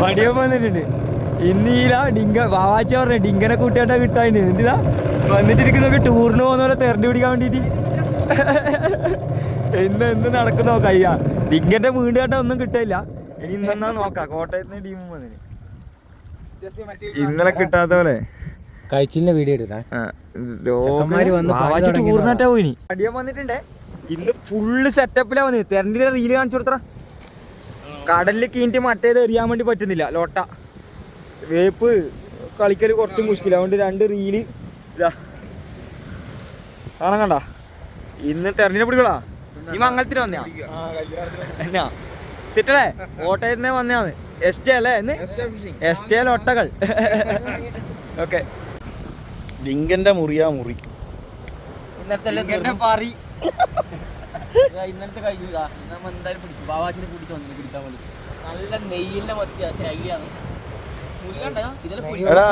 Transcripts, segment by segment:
വടിയോ വന്നിട്ടുണ്ട്. ഇന്നീല ഡിങ്ക വാവാച്ച പറഞ്ഞ ഡിങ്കനെ കൂട്ടിയാട്ടാ കിട്ടാൻ എന്തിനാ വന്നിട്ട് ഇരിക്കുന്നൊക്കെ ടൂറിന് പോകുന്ന പോലെ തെരഞ്ഞു പിടിക്കാൻ വേണ്ടിട്ട്. എന്ത് എന്ത് നടക്കുന്നോ കയ്യ ഡിങ്കന്റെ വീട് കേട്ടാ ഒന്നും കിട്ടില്ല ഇനി ഇന്നെന്നാ നോക്കാം. കോട്ടയത്ത് നിന്ന് ടീമും വന്നിന്. ഇന്നലെ കിട്ടാത്ത പോലെ. കഴിച്ചിലിന്റെ വീഡിയോ എടുത്താ വന്ന്. ടൂറിനാട്ടാ പോയിനി. അടിയാൻ വന്നിട്ടുണ്ടേ. ഇന്ന് ഫുള്ള് സെറ്റപ്പിലാ വന്നത് തെരഞ്ഞെടുപ്പ് റീൽ കാണിച്ചു കൊടുത്തറ കടലിൽ കീണ്ടി മറ്റേത് എറിയാൻ വേണ്ടി പറ്റുന്നില്ല ലോട്ട. വേപ്പ് കളിക്കൽ കുറച്ച് മുഷ്കില അതുകൊണ്ട് രണ്ട് റീൽ കാണാൻ കണ്ട? ഇന്ന് ടെറിനെ പിടികളാ ഈ മംഗളത്തിന് വന്നയാ? എന്നാ? സിറ്റല്ലേ കോട്ടയത്തിനെ വന്നയാന്ന് എസ് ടി അല്ലേ എന്ന് എസ് ടി ഒട്ടകൾ ഓക്കെ. ലിങ്കന്റെ മുറിയാ മുറി. ഇന്നത്തെ പറി. ഇന്നലത്തെ കഴിഞ്ഞു. നമ്മൾ എന്തായാലും പിടിക്കും ബാബാജിനെ കൂട്ടിട്ട് വന്നു. പിടിക്കാൻ വേണ്ടി. നല്ല നെയ്യിന്റെ ശൈലിയാണ് എടാ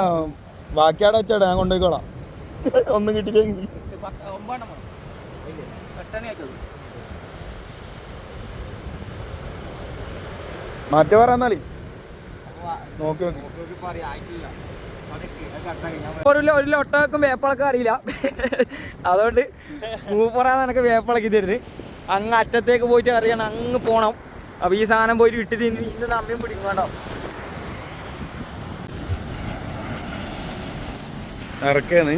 വെച്ചാടാ ഞാൻ കൊണ്ടുപോയിക്കോളാം. ഒന്നും കിട്ടിയില്ലെങ്കിൽ. ഒമ്പതെണ്ണം മാറ്റി പറയാന്നാളി നോക്കി ഒരു ഒരു ലൊട്ടക്കും വേപ്പളൊക്കെ അറിയില്ല. അതുകൊണ്ട് മൂപ്പറാന്ന് എനിക്ക് വേപ്പളക്കി തരുന്നത്. അങ്ങ് അറ്റത്തേക്ക് പോയിട്ട് അറിയണം അങ്ങ് പോണം. അപ്പൊ ഈ സാധനം പോയിട്ട് ഇട്ടിട്ട് ഇന്ന് ഇന്ന് നമ്മയും പിടിക്കും കേട്ടോ. ഇറക്കേന്ന്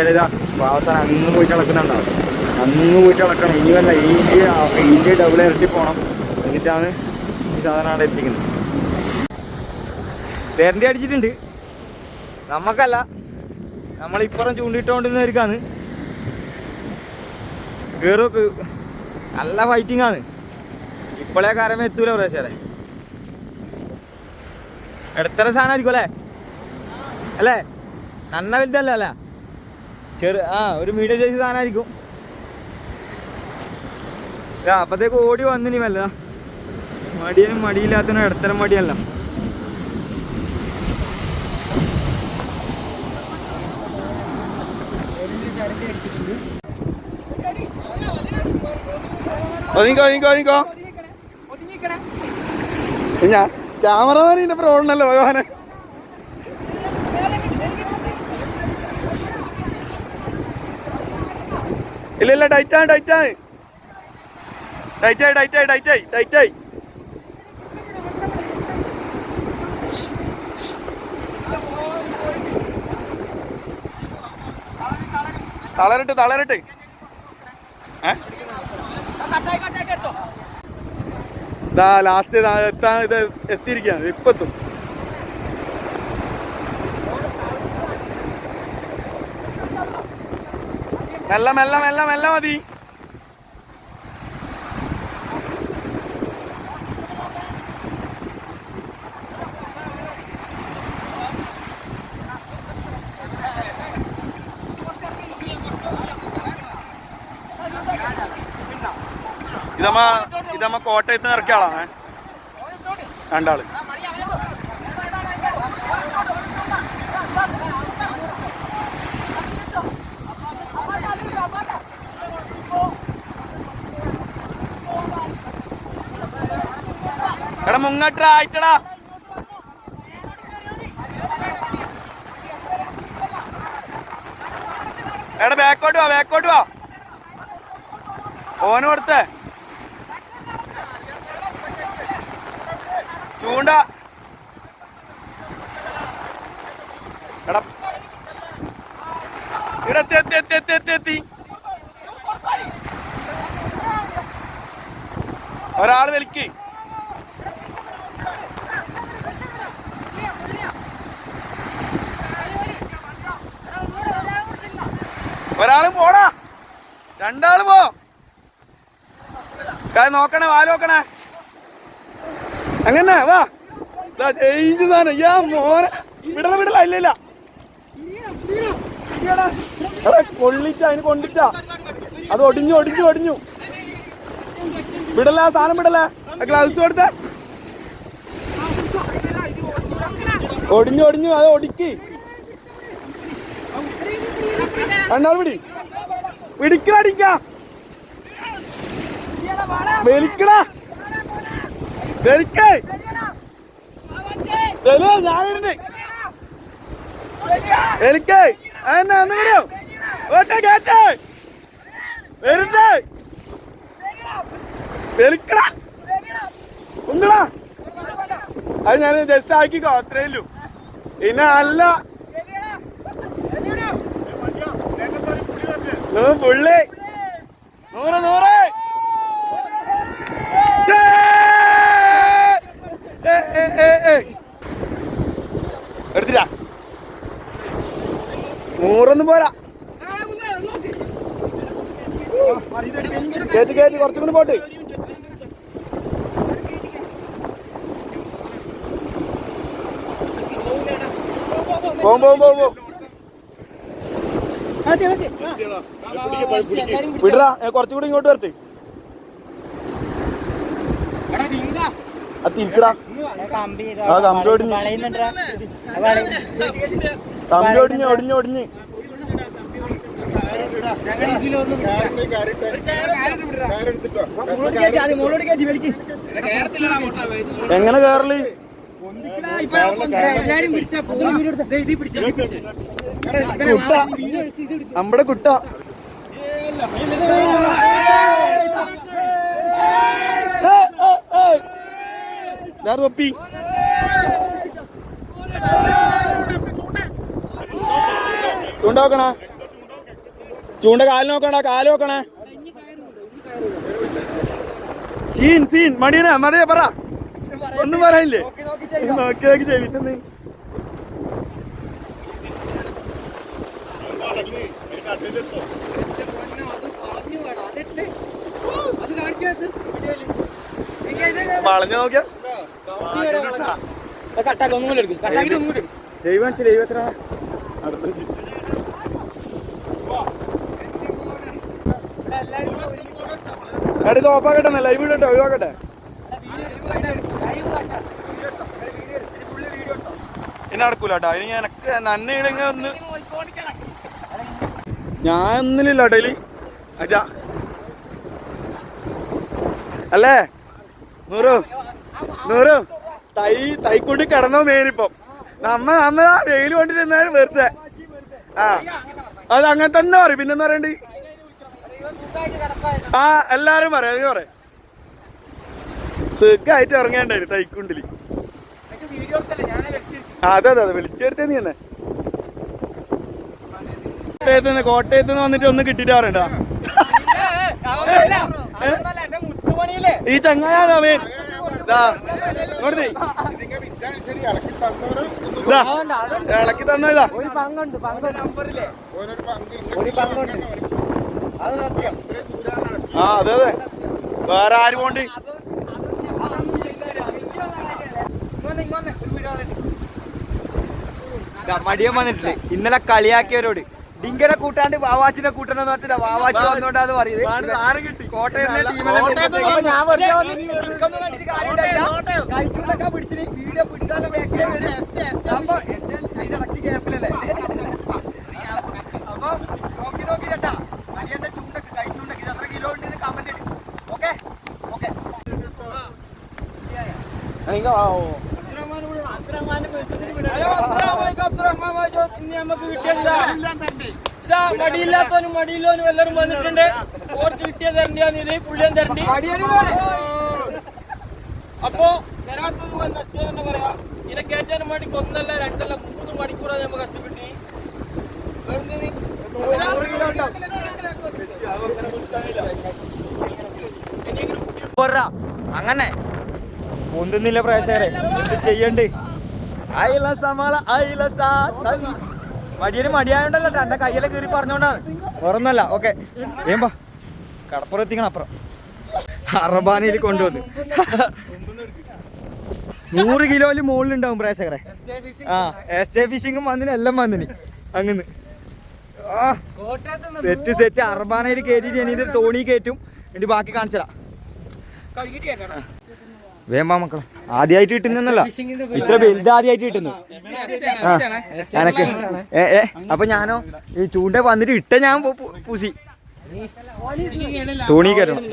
ഏതാ? പാവത്താൻ അങ്ങ് പോയി ഇളക്കുന്നുണ്ടാവും അങ്ങ് പോയിട്ട് ഇളക്കണം ഇനിയല്ല ഈ ഇന്ത്യ ഡബിൾ ഇരട്ടി പോകണം എന്നിട്ടാണ് ഈ സാധനം അവിടെ എത്തിക്കുന്നത്. വേറെ അടിച്ചിട്ടുണ്ട്. നമുക്കല്ല നമ്മളിപ്പുറം ചൂണ്ടിട്ടോണ്ടിരുന്നവർക്കാണ്. കയറൊക്കെ നല്ല ഫൈറ്റിംഗ് ആണ്. ഇപ്പോഴേ കാരമേ എത്തൂല പ്രേശരെ ഇടത്തര സാധനമായിരിക്കും അല്ലേ? അല്ലേ? കണ്ണ വലുതല്ല അല്ലേ? ചെറു ആ ഒരു മീഡിയം സൈസ് സാധനമായിരിക്കും. അപ്പത്തേക്ക് ഓടി വന്നിനി വല്ല മടിയനും മടിയില്ലാത്തതിനും ഇടത്തരം മടിയല്ല. ഒതുങ്ങിക്കോ ഒതുങ്ങിക്കോ ഒതുങ്ങിക്കോ ഞാൻ പ്രോബ്ലം ഭഗവാനെ. ഇല്ല ഇല്ല ടൈറ്റാണ് ടൈറ്റാണ് ടൈറ്റായി ടൈറ്റായി ടൈറ്റായി ടൈറ്റായി തളരട്ട് തളരട്ട്. ഏ? ലാസ്റ്റ് എത്താൻ ഇത് എത്തിയിരിക്കുകയാണ്. ഇപ്പത്തും മെല്ലെ മെല്ലെ മെല്ലെ മെല്ലെ മതി. ഇതമ്മ ഇതമ്മ കോട്ടയത്ത് നിന്ന് രണ്ടാൾ. എടാ മുങ്ങട്ടാ ആയിട്ടടാ. എടാ ബാക്കോട്ട് വാ ബാക്കോട്ട് വാ. ഓന് കൊടുത്തേ. ചൂണ്ട. എടാ. ഇടത്തെ എത്തി എത്തി എത്തി എത്തി എത്തി ഒരാൾ വലിക്ക് ഒരാൾ പോടാ. രണ്ടാൾ പോ. നോക്കണേ വാ നോക്കണേ. അങ്ങനെ വാ. ചേഞ്ച് സാധനം. യാ മോനെ. വിടല വിടല ഇല്ല ഇല്ല. കൊള്ളിച്ച അതിന് കൊണ്ടിട്ടാ അത് ഒടിഞ്ഞു ഒടിഞ്ഞു ഒടിഞ്ഞു. വിടല സാധനം വിടല. ഗ്ലൗസ് കൊടുത്ത ഒടിഞ്ഞു ഒടിഞ്ഞു അത് ഒടിക്ക്. രണ്ടാൾ ഞാൻ ജസ്റ്റ് ആക്കിക്കോ അത്രേ ഉള്ളൂ. പിന്നെ അല്ല നൂ പുള്ളി. നൂറ് നൂറ്. എടുത്തില്ല നൂറൊന്നും പോരാ. കേട്ട് കേട്ട് കുറച്ചും കൂടി പോട്ട്. പോകും പോകും പോകും പോവും. വിടറാ ഏ, കുറച്ചും കൂടി ഇങ്ങോട്ട് വരട്ടെ. തിരിക്കടാ. ആ കമ്പി ഒടിഞ്ഞ്. കമ്പി ഒടിഞ്ഞ് ഒടിഞ്ഞ് ഒടിഞ്ഞ്. എങ്ങനെ കേറൽ? നമ്മുടെ കുട്ട. തൊപ്പി ചൂണ്ട നോക്കണ ചൂണ്ട കാൽ നോക്കണ കാൽ നോക്കണേ. Scene scene. മണിയനെ മണിയെ പറ. ഒന്നും പറയില്ലേ? നോക്കി നോക്കി ചെയ്തിട്ട് വളഞ്ഞു നോക്കിയാ? കട്ടാക്കി ഒന്നും കൂടെ എടുക്കും. കട്ടാക്കി ഒന്നും കൂടെ എടുക്കും. ദൈവം ദൈവം എത്ര? അടുത്ത വെച്ച്. എടാ ഇത് ഓഫാക്കട്ടെ ലൈവ് ഇടട്ടെ ഒഴിവാക്കട്ടെ. എന്നെ നടക്കൂല കേട്ടോ ഇനി എനക്ക് നന്നെ ഇടങ്ങ ഒന്ന് ഞാൻ ഒന്നിലില്ല കേട്ടോ അച്ഛാ അല്ലേ? നൂറു. നൂറു. തൈ തൈക്കൊണ്ട് കിടന്നോ മേനിപ്പം നമ്മ നമ്മ വെയിൽ കൊണ്ടിരുന്നാലും വെറുതെ. ആ. അത് അങ്ങനെ തന്നെ പറയും. പിന്നെന്ന് പറയണ്ടി? ആ എല്ലാരും പറയാം. അത് പറയാം. സുഖമായിട്ട് ഇറങ്ങേണ്ടായിരുന്നു തൈക്കുണ്ടിൽ അതെ അതെ അതെ. വിളിച്ചെടുത്തേ നീ തന്നെ. കോട്ടയത്ത് നിന്ന് കോട്ടയത്ത് വന്നിട്ട് ഒന്ന് കിട്ടിട്ട് പറയണ്ട? ഈ ചങ്ങായാ മേൻ ദാ, ഇങ്ങോട്ട് നീ. ദാ, ഇളക്കി തന്നതാ. ഒരു പങ്കുണ്ട് പങ്കുണ്ട്. ഒരു പങ്കുണ്ട്. ആ അതെ അതെ. വേറെ ആര് പോണ്ട് മടിയൻ വന്നിട്ടില്ലേ? ഇന്നലെ കളിയാക്കിയവരോട്. ഡിങ്കനെ കൂട്ടാണ്ട് വാവാച്ചിനെ കൂട്ടണം പറഞ്ഞില്ല വാവാച്ചി വന്നോണ്ടാന്ന് പറയുന്നത് കോട്ടയം. കഴിച്ചുകൊണ്ടൊക്കെ പിടിച്ചിട്ട് വീഡിയോ പിടിച്ചാലും ബാക്കിലേ വരും. അപ്പൊ അതിന്റെ ഇടയ്ക്ക് ഗ്യാപ്പിലല്ലേ? അപ്പൊ നോക്കി നോക്കി കേട്ടാ. അടിയന്റെ ചൂണ്ടക്ക് കഴിച്ചുണ്ടക്ക് എത്ര കിലോ ഉണ്ട് കമന്റ് ഓക്കെ ഓക്കെ നമുക്ക് ഇതാ മടിയില്ലാത്തവനും മടിയില്ലോനും എല്ലാവരും വന്നിട്ടുണ്ട്. ഓർക്ക് കിട്ടിയ തരണ്ടിയാണ് ഇത്. പുള്ളിയൻ തരണ്ടി. അപ്പോ തരാത്തത് നഷ്ടം പറയാം. ഇതിനെ കയറ്റാനും വേണ്ടി ഒന്നല്ല രണ്ടല്ല മൂന്ന് മണിക്കൂറാണ് നമ്മൾ കഷ്ടപ്പെട്ടി അങ്ങനെ. പൊന്തുന്നില്ല പ്രേക്ഷകരെ എന്ത് ചെയ്യണ്ട്? അയില സമാള അയില സാ മടിയന് മടിയായോണ്ടല്ലോ. എന്റെ കയ്യിലെ കീറി പറഞ്ഞോണ്ടാണ് വേറൊന്നല്ല ഓക്കെ. ഏമ്പാ കടപ്പുറം എത്തിക്കണം അപ്പുറം. അറബാനയിൽ കൊണ്ടുവന്ന്. നൂറ് കിലോയിൽ മുകളിലുണ്ടാവും പ്രേക്ഷകരെ. ആ എസ് ജെ ഫിഷിങ്ങും വന്നിന് എല്ലാം വന്നിന് അങ്ങനെ സെറ്റ് സെറ്റ്. അറബാനയിൽ കയറ്റി എനിക്ക് തോണി കയറ്റും എന്നിട്ട് ബാക്കി കാണിച്ചതാ വേമ്പാ മക്കളെ. ആദ്യമായിട്ട് കിട്ടുന്നല്ല ഇത്ര വലുത് ആദ്യമായിട്ട് കിട്ടുന്നു. എനക്ക് ഏ ഏ അപ്പൊ ഞാനോ ഈ ചൂണ്ട വന്നിട്ട് ഇട്ട ഞാൻ പൂസി തോണി കയറ്റണം.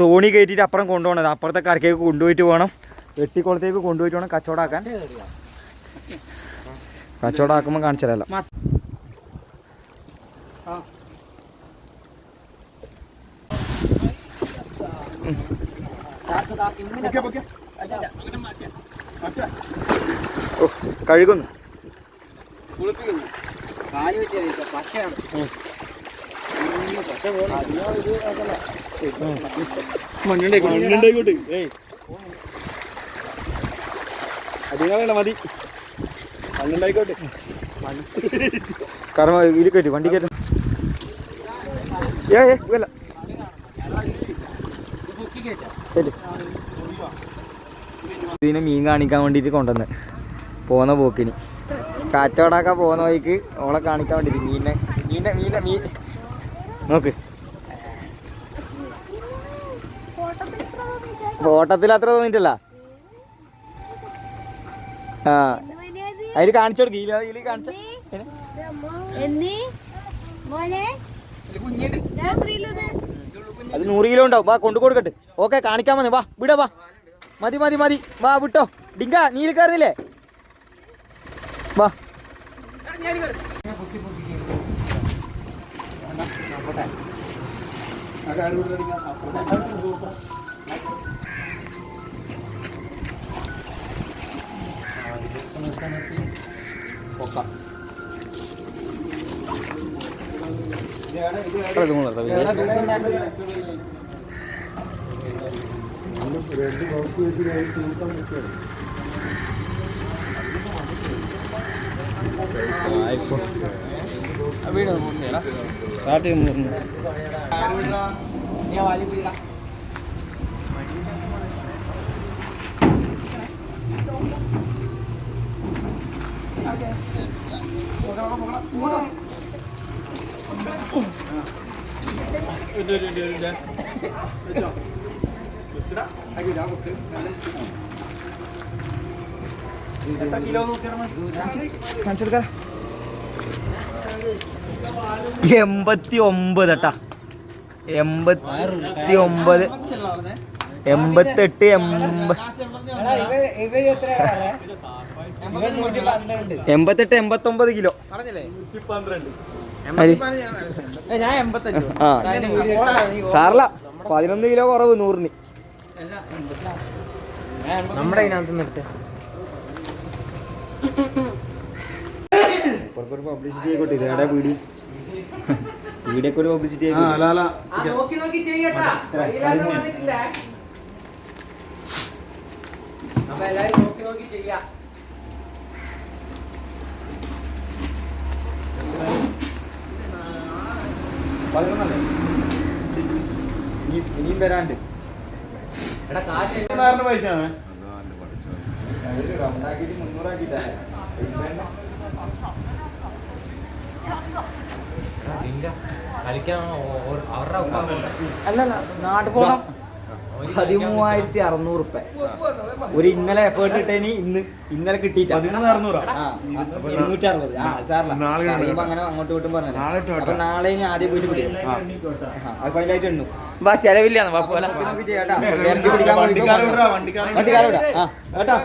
തോണി കയറ്റിട്ട് അപ്പുറം കൊണ്ടുപോകണത്. അപ്പുറത്തെ കരക്കേക്ക് കൊണ്ടുപോയിട്ട് വേണം. വെട്ടിക്കുളത്തേക്ക് കൊണ്ടുപോയിട്ട് വേണം കച്ചവടാക്കാൻ. കച്ചവടാക്കുമ്പോൾ കാണിച്ചതല്ല. ഓ കഴുകുന്നു. മണ്ണുണ്ടായിക്കോട്ടെ. മതി. മണ്ണുണ്ടായിക്കോട്ടെ. കാരണം ഇരിക്കട്ടെ വണ്ടി കയറ്റും. ഏ കയറ്റ്. ഇതിനെ മീൻ കാണിക്കാൻ വേണ്ടിയിട്ട് കൊണ്ടുവന്ന്. പോന്ന പോക്കിന്. കാറ്റോടാക്കാൻ പോകുന്ന വഴിക്ക് ഓളെ കാണിക്കാൻ വേണ്ടിയിട്ട് മീനെ മീനെ മീനെ മീൻ നോക്ക്. ഫോട്ടത്തിൽ അത്ര തോന്നിട്ടല്ല ആ. അതിൽ കാണിച്ചു കൊടുക്കും. ഇതിൽ കാണിച്ചു അത് നൂറ് കിലോ ഉണ്ടാവും. വാ കൊണ്ടു കൊടുക്കട്ടെ. ഓക്കെ കാണിക്കാൻ മതി വാ വിട വാ. മതി മതി മതി. വാ വിട്ടോ. ഡിങ്ക നീൽ കയറിയില്ലേ വാ. രണ്ട് ബൗൺസ് വെച്ചിട്ടായി തീർക്കാൻ പറ്റുമോ സ്റ്റാർട്ട് ചെയ്യുന്നു ഇത്. വെച്ചോ. എൺപത്തി ഒമ്പത് ട്ടാ. എൺപത്തി ഒമ്പത് എൺപത്തെട്ട് എൺപത് എൺപത്തെട്ട് എൺപത്തൊമ്പത് കിലോ. ഞാൻ എൺപത്തഞ്ചു. ആ. സാറല്ല പതിനൊന്ന് കിലോ കുറവ് നൂറിന്. നമ്മുടെ അതിനകത്ത് നിർത്തി പബ്ലിസിറ്റി ആയിക്കോട്ടെ ഇതേടെ വീഡിയോ വീഡിയോ ഒരു പബ്ലിസിറ്റി ആയിക്കോട്ടെ. പതിനൊന്നല്ലേ ഇനിയും വരാണ്ട്. പൈസ കളിക്കാൻ അവരുടെ അല്ലല്ല നാട്ടിൽ പോകണം പതിമൂവായിരത്തി അറുന്നൂറ് റുപ്യ ഒരു ഇന്നലെ എഫേർട്ട് ഇട്ടേനി ഇന്ന് ഇന്നലെ കിട്ടിയിട്ടാ. പതിമൂന്ന് അറുന്നൂറാ? ആ, ഇരുന്നൂറ്റി അറുപത് ആ അങ്ങനെ അങ്ങോട്ട് ഇങ്ങോട്ടും പറഞ്ഞു അപ്പൊ നാളെ ഇനി ആദ്യം പോയിട്ട് പിടിക്കും. അത് ഫൈനലായിട്ട് എണ്ണു. വാ വണ്ടിക്കാരോടാ വണ്ടിക്കാരോടാ. വണ്ടിക്കാരോടാ. കേട്ടാ.